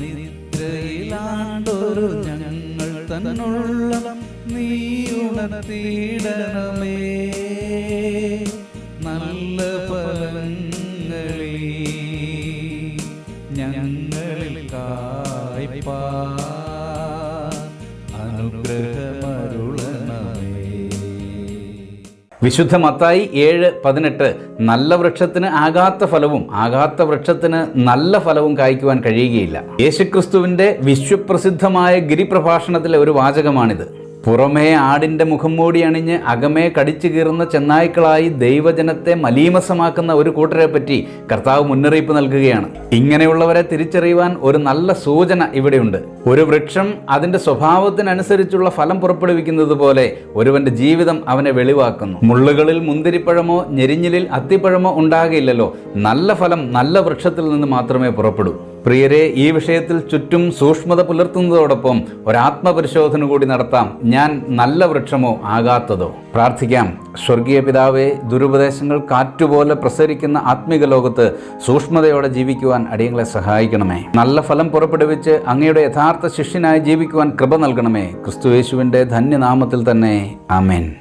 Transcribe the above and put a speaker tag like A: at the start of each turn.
A: നിദ്രയിലാണ്ടൊരു ഞങ്ങൾ തന്നുള്ള നീ ഉണർത്തിയിടണമേ നല്ല ഫലങ്ങളിൽ ഞങ്ങളിൽ കായ്പാ
B: വിശുദ്ധ മത്തായി ഏഴ് പതിനെട്ട് നല്ല വൃക്ഷത്തിന് ആകാത്ത ഫലവും ആകാത്ത വൃക്ഷത്തിന് നല്ല ഫലവും കായ്ക്കുവാൻ കഴിയുകയില്ല. യേശുക്രിസ്തുവിന്റെ വിശ്വപ്രസിദ്ധമായ ഗിരിപ്രഭാഷണത്തിലെ ഒരു വാചകമാണിത്. പുറമേ ആടിന്റെ മുഖം മൂടി അണിഞ്ഞ് അകമേ കടിച്ചു കീറുന്ന ചെന്നായ്ക്കളായി ദൈവജനത്തെ മലീമസമാക്കുന്ന ഒരു കൂട്ടരെ പറ്റി കർത്താവ് മുന്നറിയിപ്പ് നൽകുകയാണ്. ഇങ്ങനെയുള്ളവരെ തിരിച്ചറിയുവാൻ ഒരു നല്ല സൂചന ഇവിടെയുണ്ട്. ഒരു വൃക്ഷം അതിന്റെ സ്വഭാവത്തിനനുസരിച്ചുള്ള ഫലം പുറപ്പെടുവിക്കുന്നത് പോലെ ഒരുവന്റെ ജീവിതം അവനെ വെളിവാക്കുന്നു. മുള്ളുകളിൽ മുന്തിരിപ്പഴമോ ഞെരിഞ്ഞിലിൽ അത്തിപ്പഴമോ ഉണ്ടാകില്ലല്ലോ. നല്ല ഫലം നല്ല വൃക്ഷത്തിൽ നിന്ന് മാത്രമേ പുറപ്പെടൂ. പ്രിയരെ ഈ വിഷയത്തിൽ ചുറ്റും സൂക്ഷ്മത പുലർത്തുന്നതോടൊപ്പം ഒരാത്മപരിശോധന കൂടി നടത്താം. ഞാൻ നല്ല വൃക്ഷമോ ആകാത്തതോ? പ്രാർത്ഥിക്കാം. സ്വർഗീയ പിതാവെ ദുരുപദേശങ്ങൾ കാറ്റുപോലെ പ്രസരിക്കുന്ന ആത്മീക ലോകത്ത് സൂക്ഷ്മതയോടെ ജീവിക്കുവാൻ അടിയങ്ങളെ സഹായിക്കണമേ. നല്ല ഫലം പുറപ്പെടുവിച്ച് അങ്ങയുടെ യഥാർത്ഥ ശിഷ്യനായി ജീവിക്കുവാൻ കൃപ നൽകണമേ. ക്രിസ്തുയേശുവിന്റെ ധന്യനാമത്തിൽ തന്നെ. ആമേൻ.